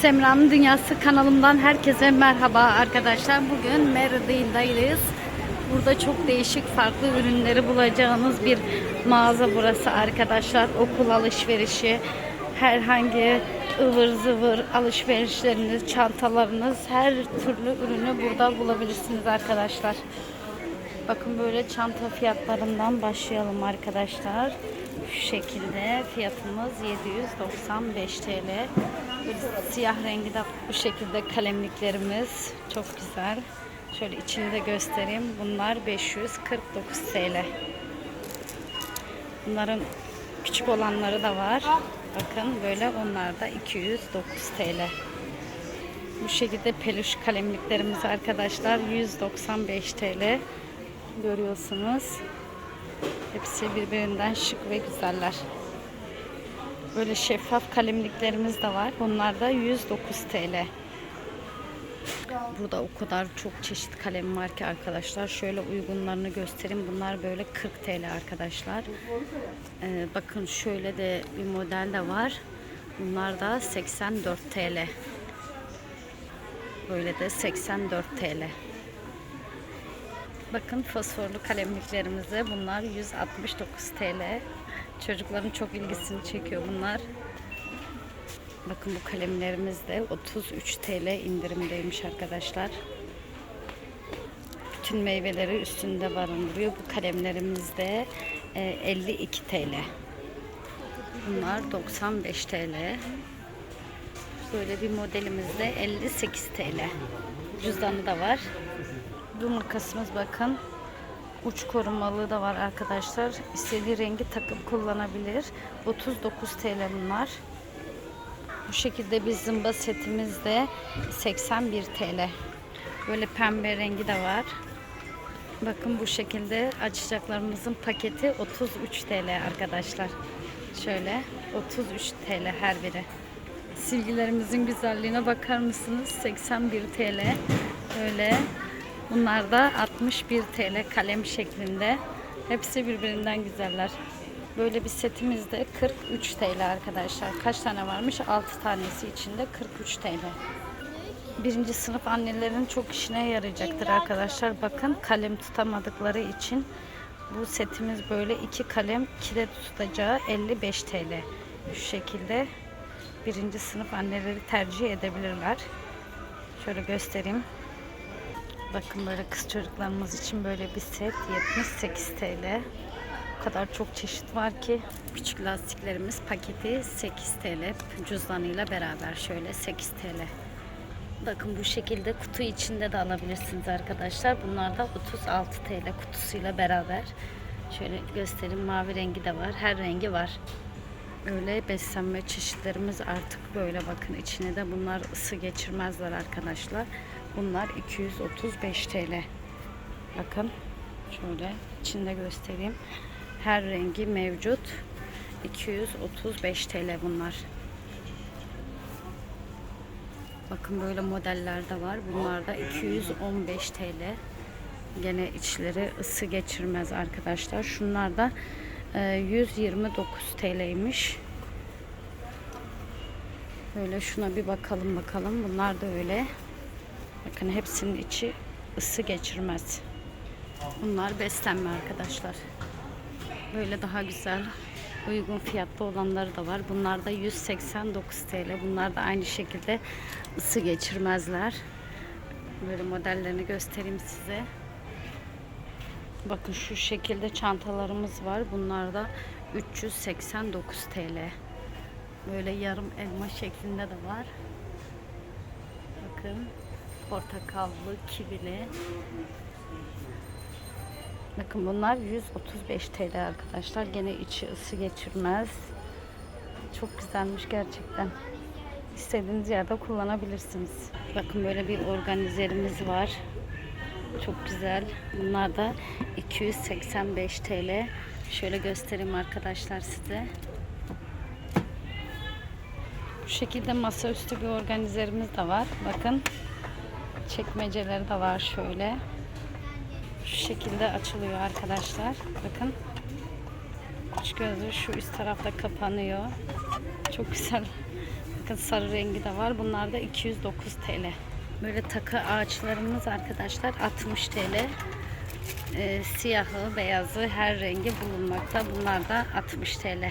Semra'nın Dünyası kanalımdan herkese merhaba arkadaşlar. Bugün Meridian'dayız. Burada çok değişik farklı ürünleri bulacağınız bir mağaza burası arkadaşlar. Okul alışverişi, herhangi ıvır zıvır alışverişleriniz, çantalarınız, her türlü ürünü burada bulabilirsiniz arkadaşlar. Bakın böyle çanta fiyatlarından başlayalım arkadaşlar. Şu şekilde fiyatımız 795 TL. Siyah rengi de bu şekilde kalemliklerimiz çok güzel. Şöyle içini de göstereyim. Bunlar 549 TL. Bunların küçük olanları da var. Bakın böyle onlar da 209 TL. Bu şekilde peluş kalemliklerimiz arkadaşlar 195 TL. Görüyorsunuz. Hepsi birbirinden şık ve güzeller. Böyle şeffaf kalemliklerimiz de var. Bunlar da 109 TL. Burada o kadar çok çeşit kalem var ki arkadaşlar. Şöyle uygunlarını göstereyim. Bunlar böyle 40 TL arkadaşlar. Ee, bakın şöyle de bir model de var. Bunlar da 84 TL. Böyle de 84 TL. Bakın fosforlu kalemliklerimize bunlar 169 TL. Çocukların çok ilgisini çekiyor bunlar. Bakın bu kalemlerimiz de 33 TL indirimdeymiş arkadaşlar. Bütün meyveleri üstünde barındırıyor. Bu kalemlerimiz de e, 52 TL. Bunlar 95 TL. Böyle bir modelimiz de 58 TL. Cüzdanı da var. Bu makasımız bakın. Uç korumalı da var arkadaşlar. İstediği rengi takıp kullanabilir. 39 TL bunlar. Bu şekilde bir zımba setimiz de 81 TL. Böyle pembe rengi de var. Bakın bu şekilde açacaklarımızın paketi 33 TL arkadaşlar. Şöyle 33 TL her biri. Silgilerimizin güzelliğine bakar mısınız? 81 TL. Böyle Bunlar da 61 TL kalem şeklinde. Hepsi birbirinden güzeller. Böyle bir setimiz de 43 TL arkadaşlar. Kaç tane varmış? 6 tanesi içinde 43 TL. Birinci sınıf annelerin çok işine yarayacaktır arkadaşlar. Bakın kalem tutamadıkları için bu setimiz böyle iki kalem kilit tutacağı 55 TL. Şu şekilde birinci sınıf anneleri tercih edebilirler. Şöyle göstereyim. Bakın böyle kız çocuklarımız için böyle bir set 78 TL. O kadar çok çeşit var ki. Küçük lastiklerimiz paketi 8 TL. Cüzdanıyla beraber şöyle 8 TL. Bakın bu şekilde kutu içinde de alabilirsiniz arkadaşlar. Bunlar da 36 TL kutusuyla beraber. Şöyle göstereyim mavi rengi de var. Her rengi var. Öyle beslenme çeşitlerimiz artık böyle bakın içine de bunlar ısı geçirmezler arkadaşlar. Bunlar 235 TL. Bakın şöyle içinde göstereyim. Her rengi mevcut. 235 TL bunlar. Bakın böyle modeller de var. Bunlar da 215 TL. Gene içleri ısı geçirmez arkadaşlar. Şunlar da 129 TL'ymiş. Böyle şuna bir bakalım bakalım. Bunlar da öyle. Bakın hepsinin içi ısı geçirmez. Bunlar beslenme arkadaşlar. Böyle daha güzel uygun fiyatlı olanları da var. Bunlar da 189 TL. Bunlar da aynı şekilde ısı geçirmezler. Böyle modellerini göstereyim size. Bakın şu şekilde çantalarımız var. Bunlar da 389 TL. Böyle yarım elma şeklinde de var. Bakın portakallı, kivili. Bakın bunlar 135 TL arkadaşlar. Gene içi ısı geçirmez. Çok güzelmiş gerçekten. İstediğiniz yerde kullanabilirsiniz. Bakın böyle bir organizerimiz var. Çok güzel. Bunlar da 285 TL. Şöyle göstereyim arkadaşlar size. Bu şekilde masaüstü bir organizerimiz de var. Bakın çekmeceleri de var şöyle. Şu şekilde açılıyor arkadaşlar. Bakın. Üç gözlü şu üst tarafta kapanıyor. Çok güzel. Bakın sarı rengi de var. Bunlar da 209 TL. Böyle takı ağaçlarımız arkadaşlar 60 TL. Ee, siyahı, beyazı her rengi bulunmakta. Bunlar da 60 TL.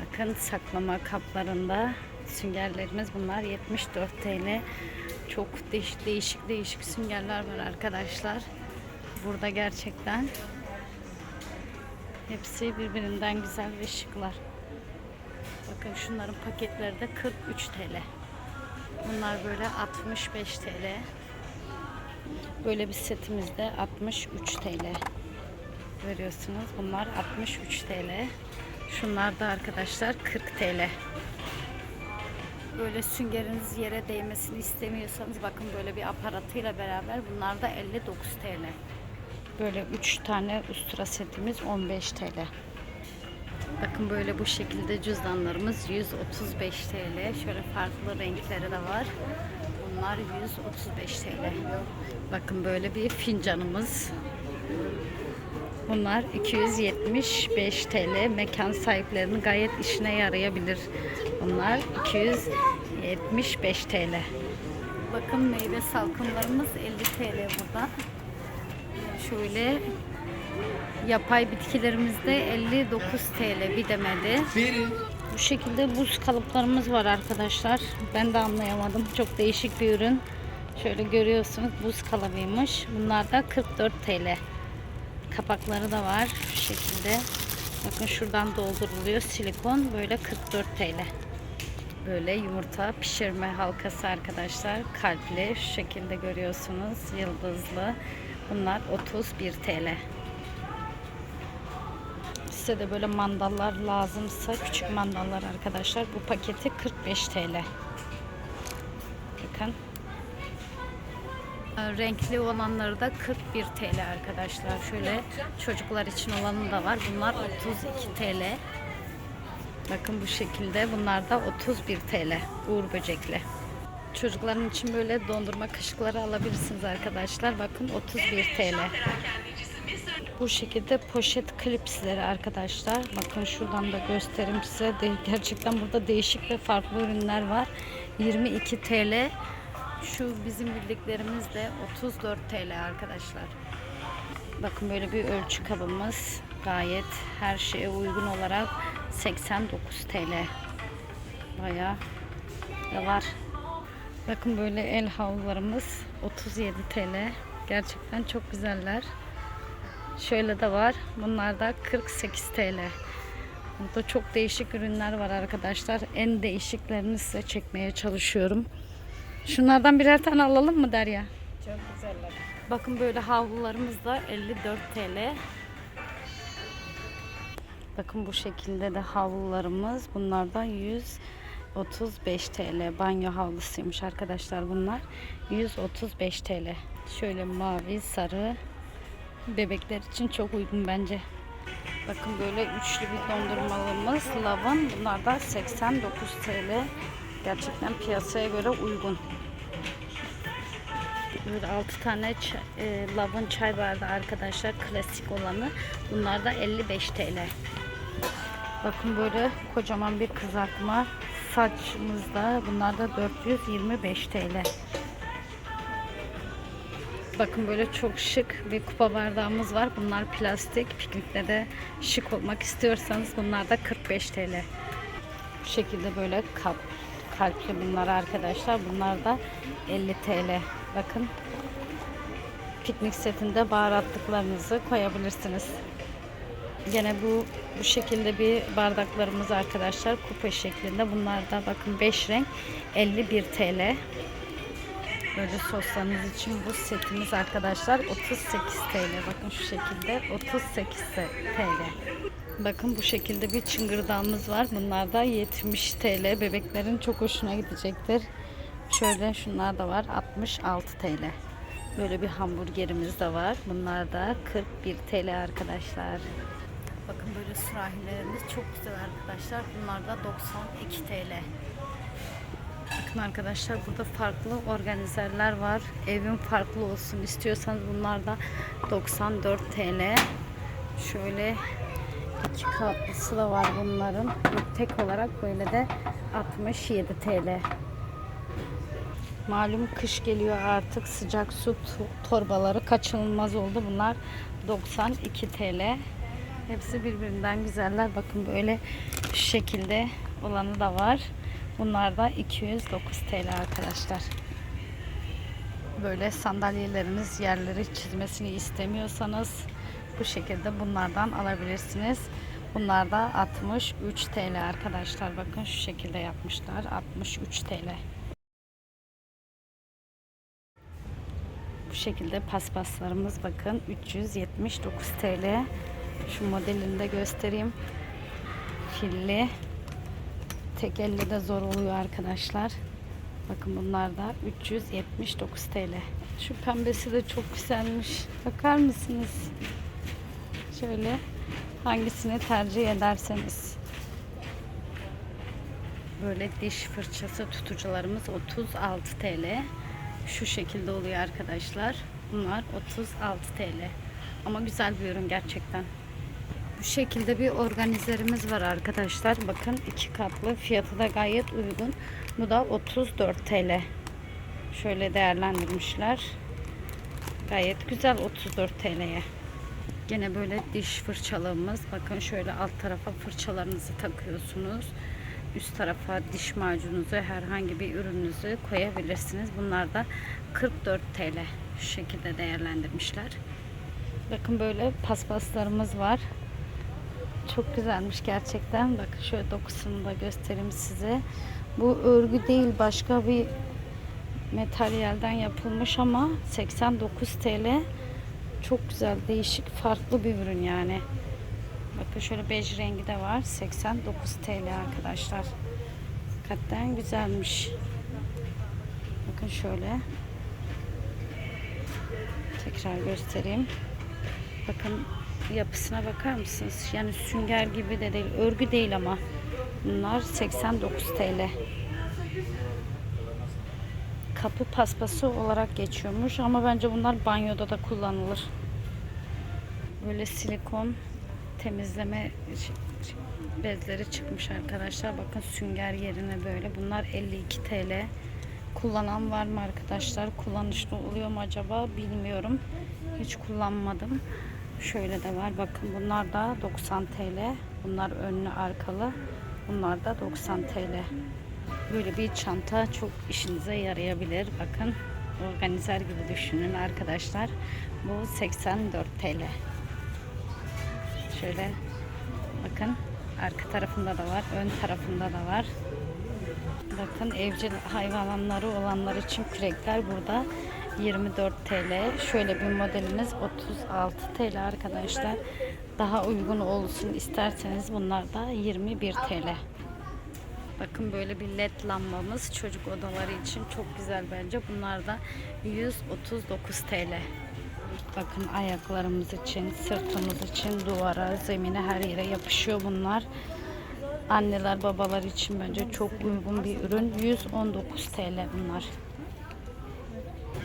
Bakın saklama kaplarında süngerlerimiz bunlar 74 TL. Çok değişik değişik değişik süngerler var arkadaşlar. Burada gerçekten hepsi birbirinden güzel ve şıklar. Bakın şunların paketleri de 43 TL. Bunlar böyle 65 TL. Böyle bir setimizde 63 TL. Görüyorsunuz bunlar 63 TL. Şunlar da arkadaşlar 40 TL. Böyle süngeriniz yere değmesini istemiyorsanız bakın böyle bir aparatıyla beraber bunlar da 59 TL. Böyle 3 tane ustura setimiz 15 TL. Bakın böyle bu şekilde cüzdanlarımız 135 TL. Şöyle farklı renkleri de var. Bunlar 135 TL. Bakın böyle bir fincanımız. Bunlar 275 TL. Mekan sahiplerinin gayet işine yarayabilir. Bunlar 275 TL. Bakın meyve salkımlarımız 50 TL burada. Şöyle yapay bitkilerimizde 59 TL bir demedi. Bu şekilde buz kalıplarımız var arkadaşlar. Ben de anlayamadım. Çok değişik bir ürün. Şöyle görüyorsunuz buz kalıbıymış. Bunlar da 44 TL. Kapakları da var şu şekilde. Bakın şuradan dolduruluyor silikon böyle 44 TL. Böyle yumurta pişirme halkası arkadaşlar. Kalpli şu şekilde görüyorsunuz. Yıldızlı. Bunlar 31 TL. Size de böyle mandallar lazımsa küçük mandallar arkadaşlar. Bu paketi 45 TL. Bakın. Renkli olanları da 41 TL arkadaşlar. Şöyle çocuklar için olanı da var. Bunlar 32 TL. Bakın bu şekilde. Bunlar da 31 TL. Uğur böcekli. Çocukların için böyle dondurma kaşıkları alabilirsiniz arkadaşlar. Bakın 31 TL. Bu şekilde poşet klipsleri arkadaşlar. Bakın şuradan da göstereyim size. De, gerçekten burada değişik ve farklı ürünler var. 22 TL. Şu bizim bildiklerimiz de 34 TL arkadaşlar. Bakın böyle bir ölçü kabımız. Gayet her şeye uygun olarak 89 TL. Bayağı var. Bakın böyle el havlularımız 37 TL. Gerçekten çok güzeller. Şöyle de var. Bunlar da 48 TL. Burada çok değişik ürünler var arkadaşlar. En değişiklerini size çekmeye çalışıyorum. Şunlardan birer tane alalım mı Derya? Çok güzeller. Bakın böyle havlularımız da 54 TL. Bakın bu şekilde de havlularımız. Bunlar da 135 TL. Banyo havlusuymuş arkadaşlar bunlar. 135 TL. Şöyle mavi, sarı. Bebekler için çok uygun bence. Bakın böyle üçlü bir dondurmalımız. Lavan. Bunlar da 89 TL. Gerçekten piyasaya göre uygun. Böyle 6 tane e, lavın çay bardağı arkadaşlar klasik olanı. Bunlar da 55 TL. Bakın böyle kocaman bir kızartma saçımızda. Bunlar da 425 TL. Bakın böyle çok şık bir kupa bardağımız var. Bunlar plastik. Piknikte de şık olmak istiyorsanız bunlar da 45 TL. Bu şekilde böyle kap, kalpli bunlar arkadaşlar. Bunlar da 50 TL. Bakın piknik setinde baharatlıklarınızı koyabilirsiniz. Gene bu bu şekilde bir bardaklarımız arkadaşlar kupa şeklinde. Bunlar da bakın 5 renk 51 TL. Böyle soslarınız için bu setimiz arkadaşlar 38 TL. Bakın şu şekilde 38 TL. Bakın bu şekilde bir çıngırdağımız var. Bunlar da 70 TL. Bebeklerin çok hoşuna gidecektir. Şöyle şunlar da var 66 TL. Böyle bir hamburgerimiz de var. Bunlar da 41 TL arkadaşlar. Bakın böyle sürahilerimiz çok güzel arkadaşlar. Bunlar da 92 TL. Bakın arkadaşlar burada farklı organizerler var. Evin farklı olsun istiyorsanız bunlar da 94 TL. Şöyle İki katlısı da var bunların. Tek olarak böyle de 67 TL. Malum kış geliyor artık sıcak su to- torbaları kaçınılmaz oldu. Bunlar 92 TL. Hepsi birbirinden güzeller. Bakın böyle şekilde olanı da var. Bunlar da 209 TL arkadaşlar. Böyle sandalyeleriniz yerleri çizmesini istemiyorsanız bu şekilde bunlardan alabilirsiniz. Bunlar da 63 TL arkadaşlar. Bakın şu şekilde yapmışlar. 63 TL. Bu şekilde paspaslarımız bakın 379 TL. Şu modelini de göstereyim. Filli. Tek elle de zor oluyor arkadaşlar. Bakın bunlar da 379 TL. Şu pembesi de çok güzelmiş. Bakar mısınız? Şöyle hangisini tercih ederseniz. Böyle diş fırçası tutucularımız 36 TL. Şu şekilde oluyor arkadaşlar. Bunlar 36 TL. Ama güzel bir ürün gerçekten. Bu şekilde bir organizerimiz var arkadaşlar. Bakın iki katlı. Fiyatı da gayet uygun. Bu da 34 TL. Şöyle değerlendirmişler. Gayet güzel 34 TL'ye. Gene böyle diş fırçalığımız. Bakın şöyle alt tarafa fırçalarınızı takıyorsunuz. Üst tarafa diş macununuzu herhangi bir ürününüzü koyabilirsiniz. Bunlar da 44 TL. Şu şekilde değerlendirmişler. Bakın böyle paspaslarımız var. Çok güzelmiş gerçekten. Bakın şöyle dokusunu da göstereyim size. Bu örgü değil başka bir materyalden yapılmış ama 89 TL. Çok güzel, değişik, farklı bir ürün yani. Bakın şöyle bej rengi de var. 89 TL arkadaşlar. Hakikaten güzelmiş. Bakın şöyle. Tekrar göstereyim. Bakın yapısına bakar mısınız? Yani sünger gibi de değil. Örgü değil ama. Bunlar 89 TL. Kapı paspası olarak geçiyormuş ama bence bunlar banyoda da kullanılır. Böyle silikon temizleme bezleri çıkmış arkadaşlar. Bakın sünger yerine böyle. Bunlar 52 TL. Kullanan var mı arkadaşlar? Kullanışlı oluyor mu acaba? Bilmiyorum. Hiç kullanmadım. Şöyle de var. Bakın bunlar da 90 TL. Bunlar önlü arkalı. Bunlar da 90 TL. Böyle bir çanta çok işinize yarayabilir. Bakın organizer gibi düşünün arkadaşlar. Bu 84 TL. Şöyle bakın arka tarafında da var, ön tarafında da var. Bakın evcil hayvanları olanlar için kürekler burada 24 TL. Şöyle bir modelimiz 36 TL arkadaşlar. Daha uygun olsun isterseniz bunlar da 21 TL. Bakın böyle bir led lambamız çocuk odaları için çok güzel bence. Bunlar da 139 TL. Bakın ayaklarımız için, sırtımız için, duvara, zemine her yere yapışıyor bunlar. Anneler, babalar için bence çok uygun bir ürün. 119 TL bunlar.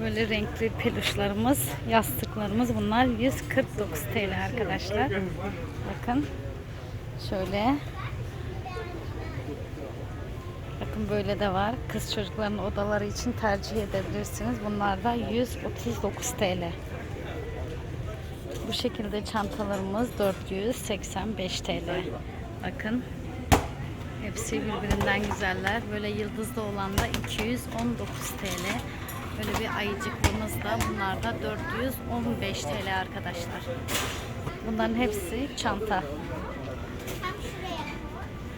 Böyle renkli peluşlarımız, yastıklarımız bunlar 149 TL arkadaşlar. Bakın şöyle Bakın böyle de var. Kız çocukların odaları için tercih edebilirsiniz. Bunlar da 139 TL. Bu şekilde çantalarımız 485 TL. Bakın. Hepsi birbirinden güzeller. Böyle yıldızlı olan da 219 TL. Böyle bir ayıcıklımız da bunlar da 415 TL arkadaşlar. Bunların hepsi çanta.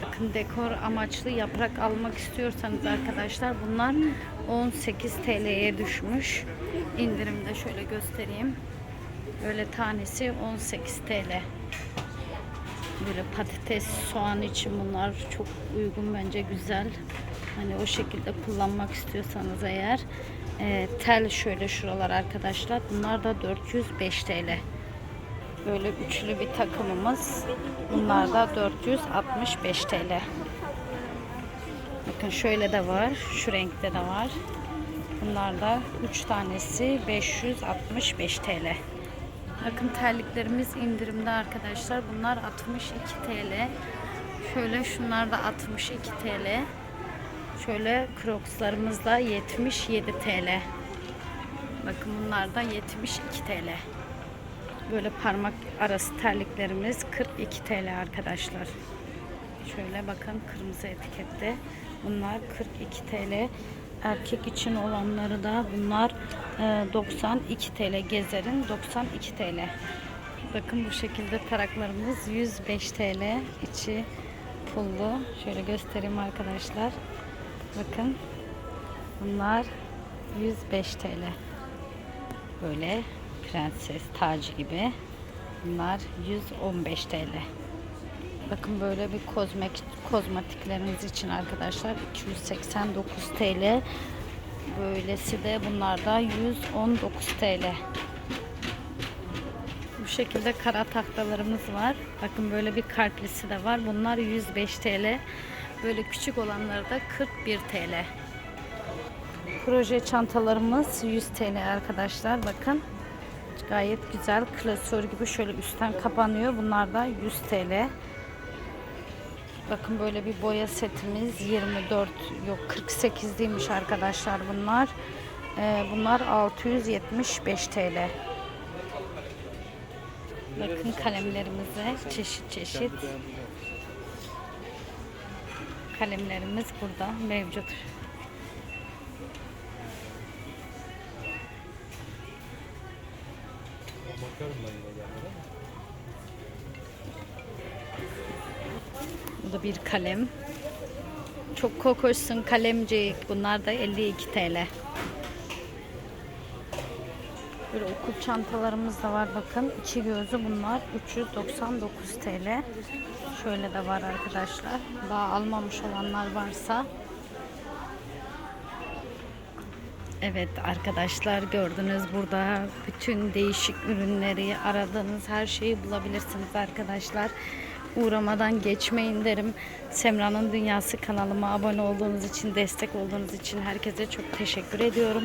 Bakın dekor amaçlı yaprak almak istiyorsanız arkadaşlar bunlar 18 TL'ye düşmüş. İndirimde şöyle göstereyim. Böyle tanesi 18 TL. Böyle patates, soğan için bunlar çok uygun bence güzel. Hani o şekilde kullanmak istiyorsanız eğer e, tel şöyle şuralar arkadaşlar. Bunlar da 405 TL. Böyle üçlü bir takımımız. Bunlar da 465 TL. Bakın şöyle de var. Şu renkte de var. Bunlar da 3 tanesi 565 TL. Bakın terliklerimiz indirimde arkadaşlar. Bunlar 62 TL. Şöyle şunlar da 62 TL. Şöyle crocslarımız da 77 TL. Bakın bunlar da 72 TL. Böyle parmak arası terliklerimiz 42 TL arkadaşlar. Şöyle bakın kırmızı etikette. Bunlar 42 TL. Erkek için olanları da bunlar e, 92 TL. Gezer'in 92 TL. Bakın bu şekilde taraklarımız 105 TL. İçi pullu. Şöyle göstereyim arkadaşlar. Bakın. Bunlar 105 TL. Böyle prenses tacı gibi. Bunlar 115 TL. Bakın böyle bir kozmek, kozmetikleriniz için arkadaşlar 289 TL. Böylesi de bunlarda 119 TL. Bu şekilde kara tahtalarımız var. Bakın böyle bir kalplisi de var. Bunlar 105 TL. Böyle küçük olanları da 41 TL. Proje çantalarımız 100 TL arkadaşlar. Bakın gayet güzel. Klasör gibi şöyle üstten kapanıyor. Bunlar da 100 TL. Bakın böyle bir boya setimiz 24 yok 48 değilmiş arkadaşlar bunlar. Ee, bunlar 675 TL. Bakın kalemlerimize çeşit çeşit kalemlerimiz burada mevcut. Bu da bir kalem. Çok kokoşsun kalemcik. Bunlar da 52 TL. Böyle okul çantalarımız da var bakın. İçi gözü bunlar 399 TL. Şöyle de var arkadaşlar. Daha almamış olanlar varsa. Evet arkadaşlar gördünüz burada bütün değişik ürünleri aradığınız her şeyi bulabilirsiniz arkadaşlar. Uğramadan geçmeyin derim. Semra'nın Dünyası kanalıma abone olduğunuz için, destek olduğunuz için herkese çok teşekkür ediyorum.